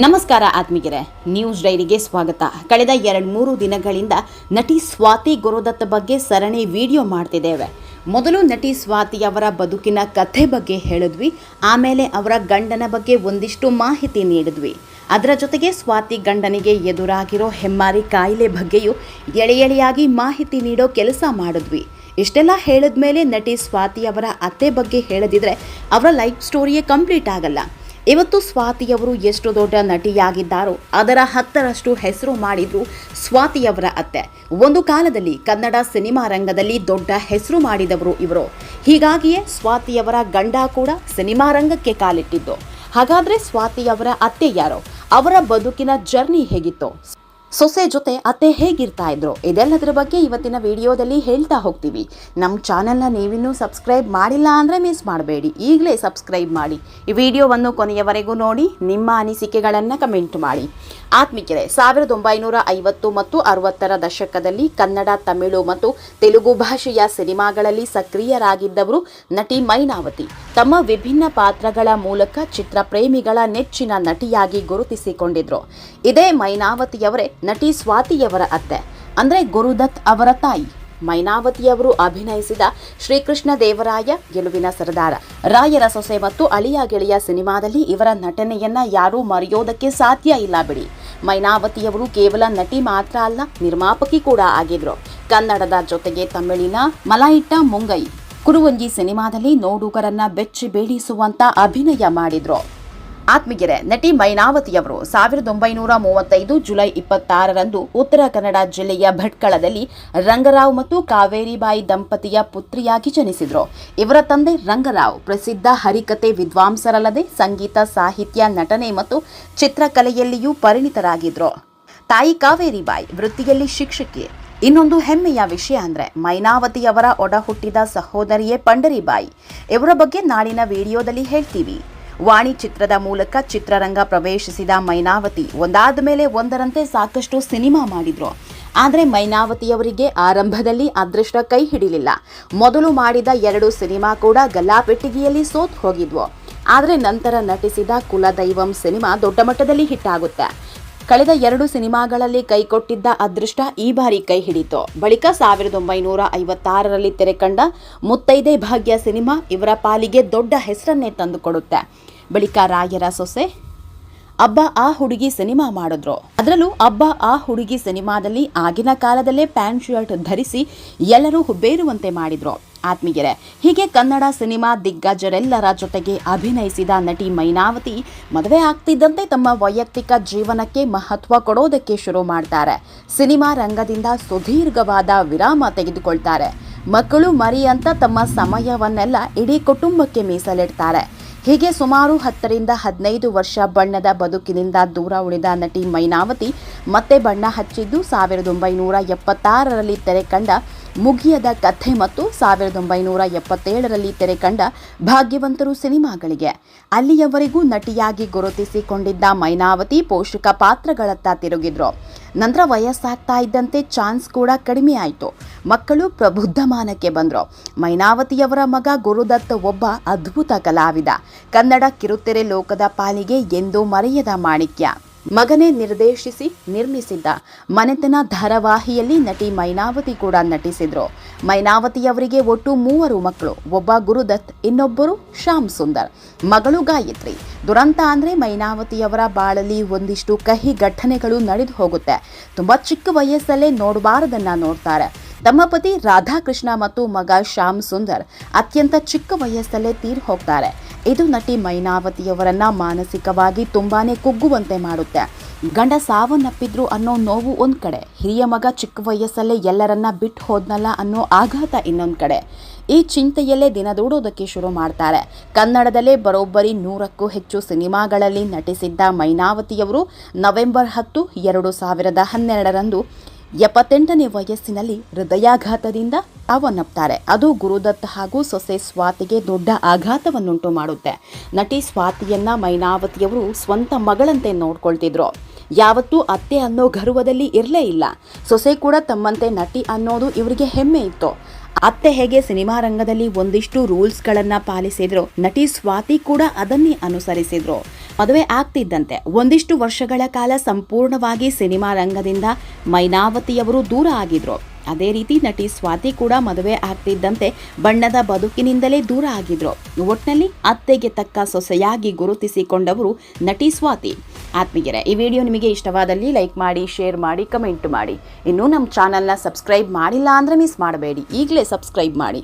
ನಮಸ್ಕಾರ ಆತ್ಮೀಗೆರೆ ನ್ಯೂಸ್ ಡೈರಿಗೆ ಸ್ವಾಗತ. ಕಳೆದ ಎರಡು ಮೂರು ದಿನಗಳಿಂದ ನಟಿ ಸ್ವಾತಿ ಗುರುದತ್ ಬಗ್ಗೆ ಸರಣಿ ವಿಡಿಯೋ ಮಾಡ್ತಿದ್ದೇವೆ. ಮೊದಲು ನಟಿ ಸ್ವಾತಿಯವರ ಬದುಕಿನ ಕಥೆ ಬಗ್ಗೆ ಹೇಳಿದ್ವಿ, ಆಮೇಲೆ ಅವರ ಗಂಡನ ಬಗ್ಗೆ ಒಂದಿಷ್ಟು ಮಾಹಿತಿ ನೀಡಿದ್ವಿ. ಅದರ ಜೊತೆಗೆ ಸ್ವಾತಿ ಗಂಡನಿಗೆ ಎದುರಾಗಿರೋ ಹೆಮ್ಮಾರಿ ಕಾಯಿಲೆ ಬಗ್ಗೆಯೂ ಎಳೆ ಎಳೆಯಾಗಿ ಮಾಹಿತಿ ನೀಡೋ ಕೆಲಸ ಮಾಡಿದ್ವಿ. ಇಷ್ಟೆಲ್ಲ ಹೇಳಿದ್ಮೇಲೆ ನಟಿ ಸ್ವಾತಿಯವರ ಅತ್ತೆ ಬಗ್ಗೆ ಹೇಳದಿದ್ರೆ ಅವರ ಲೈಫ್ ಸ್ಟೋರಿಯೇ ಕಂಪ್ಲೀಟ್ ಆಗಲ್ಲ. ಇವತ್ತು ಸ್ವಾತಿಯವರು ಎಷ್ಟು ದೊಡ್ಡ ನಟಿಯಾಗಿದ್ದಾರೋ ಅದರ ಹತ್ತರಷ್ಟು ಹೆಸರು ಮಾಡಿದ್ರು ಸ್ವಾತಿಯವರ ಅತ್ತೆ. ಒಂದು ಕಾಲದಲ್ಲಿ ಕನ್ನಡ ಸಿನಿಮಾ ರಂಗದಲ್ಲಿ ದೊಡ್ಡ ಹೆಸರು ಮಾಡಿದವರು ಇವರು. ಹೀಗಾಗಿಯೇ ಸ್ವಾತಿಯವರ ಗಂಡ ಕೂಡ ಸಿನಿಮಾ ರಂಗಕ್ಕೆ ಕಾಲಿಟ್ಟಿದ್ದು. ಹಾಗಾದ್ರೆ ಸ್ವಾತಿಯವರ ಅತ್ತೆ ಯಾರೋ? ಅವರ ಬದುಕಿನ ಜರ್ನಿ ಹೇಗಿತ್ತು? ಸೊಸೆ ಜೊತೆ ಅತ್ತೆ ಹೇಗಿರ್ತಾ ಇದ್ರು? ಇದೆಲ್ಲದರ ಬಗ್ಗೆ ಇವತ್ತಿನ ವಿಡಿಯೋದಲ್ಲಿ ಹೇಳ್ತಾ ಹೋಗ್ತೀವಿ. ನಮ್ಮ ಚಾನೆಲ್ನ ನೀವಿನ್ನೂ ಸಬ್ಸ್ಕ್ರೈಬ್ ಮಾಡಿಲ್ಲ ಅಂದರೆ ಮಿಸ್ ಮಾಡಬೇಡಿ. ಈಗಲೇ ಸಬ್ಸ್ಕ್ರೈಬ್ ಮಾಡಿ. ಈ ವಿಡಿಯೋವನ್ನು ಕೊನೆಯವರೆಗೂ ನೋಡಿ, ನಿಮ್ಮ ಅನಿಸಿಕೆಗಳನ್ನು ಕಮೆಂಟ್ ಮಾಡಿ. ಆತ್ಮಿಕರೆ, ಸಾವಿರದ ಒಂಬೈನೂರ ಐವತ್ತು ಮತ್ತು ಅರವತ್ತರ ದಶಕದಲ್ಲಿ ಕನ್ನಡ, ತಮಿಳು ಮತ್ತು ತೆಲುಗು ಭಾಷೆಯ ಸಿನಿಮಾಗಳಲ್ಲಿ ಸಕ್ರಿಯರಾಗಿದ್ದವರು ನಟಿ ಮೈನಾವತಿ. ತಮ್ಮ ವಿಭಿನ್ನ ಪಾತ್ರಗಳ ಮೂಲಕ ಚಿತ್ರ ಪ್ರೇಮಿಗಳ ನೆಚ್ಚಿನ ನಟಿಯಾಗಿ ಗುರುತಿಸಿಕೊಂಡಿದ್ರು. ಇದೇ ಮೈನಾವತಿಯವರೇ ನಟಿ ಸ್ವಾತಿಯವರ ಅತ್ತೆ. ಅಂದರೆ ಗುರುದತ್ ಅವರ ತಾಯಿ. ಮೈನಾವತಿಯವರು ಅಭಿನಯಿಸಿದ ಶ್ರೀಕೃಷ್ಣ ದೇವರಾಯ ಗೆಲುವಿನ ಸರದಾರ. ರಾಯರ ಸೊಸೆ ಮತ್ತು ಅಳಿಯ ಗೆಳೆಯ ಸಿನಿಮಾದಲ್ಲಿ ಇವರ ನಟನೆಯನ್ನ ಯಾರೂ ಮರೆಯೋದಕ್ಕೆ ಸಾಧ್ಯ ಇಲ್ಲ ಬಿಡಿ. ಮೈನಾವತಿಯವರು ಕೇವಲ ನಟಿ ಮಾತ್ರ ಅಲ್ಲ, ನಿರ್ಮಾಪಕಿ ಕೂಡ ಆಗಿದ್ರು. ಕನ್ನಡದ ಜೊತೆಗೆ ತಮಿಳಿನ ಮಲಾಯಿಟ್ಟ ಮುಂಗೈ. ಕುರುವಂಜಿ ಸಿನಿಮಾದಲ್ಲಿ ನೋಡುಗರನ್ನ ಬೆಚ್ಚಿ ಬೀಳಿಸುವಂತ ಅಭಿನಯ ಮಾಡಿದ್ರು. ಆತ್ಮಗೆರೆ ನಟಿ ಮೈನಾವತಿಯವರು ಸಾವಿರದ ಒಂಬೈನೂರ ಮೂವತ್ತೈದು ಜುಲೈ ಇಪ್ಪತ್ತಾರರಂದು ಉತ್ತರ ಕನ್ನಡ ಜಿಲ್ಲೆಯ ಭಟ್ಕಳದಲ್ಲಿ ರಂಗರಾವ್ ಮತ್ತು ಕಾವೇರಿಬಾಯಿ ದಂಪತಿಯ ಪುತ್ರಿಯಾಗಿ ಜನಿಸಿದ್ರು. ಇವರ ತಂದೆ ರಂಗರಾವ್ ಪ್ರಸಿದ್ಧ ಹರಿಕತೆ ವಿದ್ವಾಂಸರಲ್ಲದೆ ಸಂಗೀತ, ಸಾಹಿತ್ಯ, ನಟನೆ ಮತ್ತು ಚಿತ್ರಕಲೆಯಲ್ಲಿಯೂ ಪರಿಣಿತರಾಗಿದ್ರು. ತಾಯಿ ಕಾವೇರಿಬಾಯಿ ವೃತ್ತಿಯಲ್ಲಿ ಶಿಕ್ಷಕಿ ಇನ್ನೊಂದು ಹೆಮ್ಮೆಯ ವಿಷಯ ಅಂದ್ರೆ ಮೈನಾವತಿಯವರ ಒಡ ಹುಟ್ಟಿದ ಸಹೋದರಿಯೇ ಪಂಡರಿಬಾಯಿ. ಇವರ ಬಗ್ಗೆ ನಾಳಿನ ವಿಡಿಯೋದಲ್ಲಿ ಹೇಳ್ತೀವಿ. ವಾಣಿ ಚಿತ್ರದ ಮೂಲಕ ಚಿತ್ರರಂಗ ಪ್ರವೇಶಿಸಿದ ಮೈನಾವತಿ ಒಂದಾದ ಮೇಲೆ ಒಂದರಂತೆ ಸಾಕಷ್ಟು ಸಿನಿಮಾ ಮಾಡಿದ್ರು. ಆದರೆ ಮೈನಾವತಿಯವರಿಗೆ ಆರಂಭದಲ್ಲಿ ಅದೃಷ್ಟ ಕೈ ಹಿಡಿಲಿಲ್ಲ. ಮೊದಲು ಮಾಡಿದ ಎರಡು ಸಿನಿಮಾ ಕೂಡ ಗಲ್ಲಾಪೆಟ್ಟಿಗೆಯಲ್ಲಿ ಸೋತ್ ಹೋಗಿದ್ವು. ಆದರೆ ನಂತರ ನಟಿಸಿದ ಕುಲದೈವಂ ಸಿನಿಮಾ ದೊಡ್ಡ ಮಟ್ಟದಲ್ಲಿ ಹಿಟ್ ಆಗುತ್ತೆ. ಕಳೆದ ಎರಡು ಸಿನಿಮಾಗಳಲ್ಲಿ ಕೈಕೊಟ್ಟಿದ್ದ ಅದೃಷ್ಟ ಈ ಬಾರಿ ಕೈ ಹಿಡಿತು. ಬಳಿಕ ಸಾವಿರದ ಒಂಬೈನೂರ ಐವತ್ತಾರರಲ್ಲಿ ತೆರೆಕಂಡ ಮುತ್ತೈದೆ ಭಾಗ್ಯ ಸಿನಿಮಾ ಇವರ ಪಾಲಿಗೆ ದೊಡ್ಡ ಹೆಸರನ್ನೇ ತಂದುಕೊಡುತ್ತೆ. ಬಳಿಕ ರಾಯರ ಸೊಸೆ ಅಬ್ಬ ಆ ಹುಡುಗಿ ಸಿನಿಮಾ ಮಾಡಿದ್ರು. ಅದರಲ್ಲೂ ಅಬ್ಬ ಆ ಹುಡುಗಿ ಸಿನಿಮಾದಲ್ಲಿ ಆಗಿನ ಕಾಲದಲ್ಲೇ ಪ್ಯಾಂಟ್ ಶರ್ಟ್ ಧರಿಸಿ ಎಲ್ಲರೂ ಹುಬ್ಬೇರುವಂತೆ ಮಾಡಿದ್ರು. ಆತ್ಮೀಯರೇ, ಹೀಗೆ ಕನ್ನಡ ಸಿನಿಮಾ ದಿಗ್ಗಜರೆಲ್ಲರ ಜೊತೆಗೆ ಅಭಿನಯಿಸಿದ ನಟಿ ಮೈನಾವತಿ ಮದುವೆ ಆಗ್ತಿದ್ದಂತೆ ತಮ್ಮ ವೈಯಕ್ತಿಕ ಜೀವನಕ್ಕೆ ಮಹತ್ವ ಕೊಡೋದಕ್ಕೆ ಶುರು ಮಾಡ್ತಾರೆ. ಸಿನಿಮಾ ರಂಗದಿಂದ ಸುದೀರ್ಘವಾದ ವಿರಾಮ ತೆಗೆದುಕೊಳ್ತಾರೆ. ಮಕ್ಕಳು ಮರಿ ಅಂತ ತಮ್ಮ ಸಮಯವನ್ನೆಲ್ಲ ಇಡೀ ಕುಟುಂಬಕ್ಕೆ ಮೀಸಲಿಡ್ತಾರೆ. ಹೀಗೆ ಸುಮಾರು ಹತ್ತರಿಂದ ಹದಿನೈದು ವರ್ಷ ಬಣ್ಣದ ಬದುಕಿನಿಂದ ದೂರ ಉಳಿದ ನಟಿ ಮೈನಾವತಿ ಮತ್ತೆ ಬಣ್ಣ ಹಚ್ಚಿದ್ದು ಸಾವಿರದ ಒಂಬೈನೂರ ಎಪ್ಪತ್ತಾರರಲ್ಲಿ ತೆರೆಕಂಡ ಮುಗಿಯದ ಕಥೆ ಮತ್ತು ಸಾವಿರದ ಒಂಬೈನೂರ ಎಪ್ಪತ್ತೇಳರಲ್ಲಿ ತೆರೆಕಂಡ ಭಾಗ್ಯವಂತರು ಸಿನಿಮಾಗಳಿಗೆ. ಅಲ್ಲಿಯವರೆಗೂ ನಟಿಯಾಗಿ ಗುರುತಿಸಿಕೊಂಡಿದ್ದ ಮೈನಾವತಿ ಪೋಷಕ ಪಾತ್ರಗಳತ್ತ ತಿರುಗಿದ್ರು. ನಂತರ ವಯಸ್ಸಾಗ್ತಾ ಇದ್ದಂತೆ ಚಾನ್ಸ್ ಕೂಡ ಕಡಿಮೆ ಆಯಿತು. ಮಕ್ಕಳು ಪ್ರಬುದ್ಧಮಾನಕ್ಕೆ ಬಂದರು. ಮೈನಾವತಿಯವರ ಮಗ ಗುರುದತ್ತ ಒಬ್ಬ ಅದ್ಭುತ ಕಲಾವಿದ. ಕನ್ನಡ ಕಿರುತೆರೆ ಲೋಕದ ಪಾಲಿಗೆ ಎಂದೂ ಮರೆಯದ ಮಾಣಿಕ್ಯ. ಮಗನೇ ನಿರ್ದೇಶಿಸಿ, ನಿರ್ಮಿಸಿದ್ದ. ಮನೆತನ ಧಾರಾವಾಹಿಯಲ್ಲಿ ನಟಿ ಮೈನಾವತಿ ಕೂಡ ನಟಿಸಿದ್ರು. ಮೈನಾವತಿಯವರಿಗೆ ಒಟ್ಟು ಮೂವರು ಮಕ್ಕಳು, ಒಬ್ಬ ಗುರುದತ್, ಇನ್ನೊಬ್ಬರು ಶ್ಯಾಮ್ ಸುಂದರ್. ಮಗಳು ಗಾಯತ್ರಿ. ದುರಂತ ಅಂದರೆ ಮೈನಾವತಿಯವರ ಬಾಳಲ್ಲಿ ಒಂದಿಷ್ಟು ಕಹಿ ಘಟನೆಗಳು ನಡೆದು ಹೋಗುತ್ತೆ. ತುಂಬಾ ಚಿಕ್ಕ ವಯಸ್ಸಲ್ಲೇ ನೋಡಬಾರದನ್ನ ನೋಡ್ತಾರೆ. ತಮ್ಮ ಪತಿ ರಾಧಾಕೃಷ್ಣ ಮತ್ತು ಮಗ ಶ್ಯಾಮ್ ಸುಂದರ್ ಅತ್ಯಂತ ಚಿಕ್ಕ ವಯಸ್ಸಲ್ಲೇ ತೀರ್ ಹೋಗ್ತಾರೆ. ಇದು ನಟಿ ಮೈನಾವತಿಯವರನ್ನ ಮಾನಸಿಕವಾಗಿ ತುಂಬಾನೇ ಕುಗ್ಗುವಂತೆ ಮಾಡುತ್ತೆ. ಗಂಡ ಸಾವನ್ನಪ್ಪಿದ್ರು ಅನ್ನೋ ನೋವು ಒಂದ್ ಕಡೆ, ಹಿರಿಯ ಮಗ ಚಿಕ್ಕ ವಯಸ್ಸಲ್ಲೇ ಎಲ್ಲರನ್ನ ಬಿಟ್ಟು ಹೋದ್ನಲ್ಲ ಅನ್ನೋ ಆಘಾತ ಇನ್ನೊಂದ್ ಕಡೆ. ಈ ಚಿಂತೆಯಲ್ಲೇ ದಿನದೂಡೋದಕ್ಕೆ ಶುರು ಮಾಡ್ತಾರೆ. ಕನ್ನಡದಲ್ಲೇ ಬರೋಬ್ಬರಿ ನೂರಕ್ಕೂ ಹೆಚ್ಚು ಸಿನಿಮಾಗಳಲ್ಲಿ ನಟಿಸಿದ್ದ ಮೈನಾವತಿಯವರು ನವೆಂಬರ್ ಹತ್ತು, ಎರಡು ಸಾವಿರದ ಹನ್ನೆರಡರಂದು ಎಪ್ಪತ್ತೆಂಟನೇ ವಯಸ್ಸಿನಲ್ಲಿ ಹೃದಯಾಘಾತದಿಂದ ಸಾವನ್ನಪ್ತಾರೆ ಅದು ಗುರುದತ್ ಹಾಗೂ ಸೊಸೆ ಸ್ವಾತಿಗೆ ದೊಡ್ಡ ಆಘಾತವನ್ನುಂಟು ಮಾಡುತ್ತೆ. ನಟಿ ಸ್ವಾತಿಯನ್ನ ಮೈನಾವತಿಯವರು ಸ್ವಂತ ಮಗಳಂತೆ ನೋಡ್ಕೊಳ್ತಿದ್ರು. ಯಾವತ್ತೂ ಅತ್ತೆ ಅನ್ನೋ ಗರ್ವದಲ್ಲಿ ಇರಲೇ ಇಲ್ಲ. ಸೊಸೆ ಕೂಡ ತಮ್ಮಂತೆ ನಟಿ ಅನ್ನೋದು ಇವರಿಗೆ ಹೆಮ್ಮೆ ಇತ್ತು. ಅತ್ತೆ ಹೇಗೆ ಸಿನಿಮಾ ರಂಗದಲ್ಲಿ ಒಂದಿಷ್ಟು ರೂಲ್ಸ್ಗಳನ್ನು ಪಾಲಿಸಿದ್ರು, ನಟಿ ಸ್ವಾತಿ ಕೂಡ ಅದನ್ನೇ ಅನುಸರಿಸಿದ್ರು. ಮದುವೆ ಆಗ್ತಿದ್ದಂತೆ. ಒಂದಿಷ್ಟು ವರ್ಷಗಳ ಕಾಲ ಸಂಪೂರ್ಣವಾಗಿ ಸಿನಿಮಾ ರಂಗದಿಂದ ಮೈನಾವತಿಯವರು ದೂರ ಆಗಿದ್ರು. ಅದೇ ರೀತಿ ನಟಿ ಸ್ವಾತಿ ಕೂಡ ಮದುವೆ ಆಗ್ತಿದ್ದಂತೆ ಬಣ್ಣದ ಬದುಕಿನಿಂದಲೇ ದೂರ ಆಗಿದ್ರು. ಒಟ್ನಲ್ಲಿ ಅತ್ತೆಗೆ ತಕ್ಕ ಸೊಸೆಯಾಗಿ ಗುರುತಿಸಿಕೊಂಡವರು ನಟಿ ಸ್ವಾತಿ. ಆತ್ಮೀಯರೇ, ಈ ವಿಡಿಯೋ ನಿಮಗೆ ಇಷ್ಟವಾದಲ್ಲಿ ಲೈಕ್ ಮಾಡಿ, ಶೇರ್ ಮಾಡಿ, ಕಮೆಂಟ್ ಮಾಡಿ. ಇನ್ನೂ ನಮ್ಮ ಚಾನಲ್ನ ಸಬ್ಸ್ಕ್ರೈಬ್ ಮಾಡಿಲ್ಲ ಅಂದರೆ ಮಿಸ್ ಮಾಡಬೇಡಿ. ಈಗಲೇ ಸಬ್ಸ್ಕ್ರೈಬ್ ಮಾಡಿ.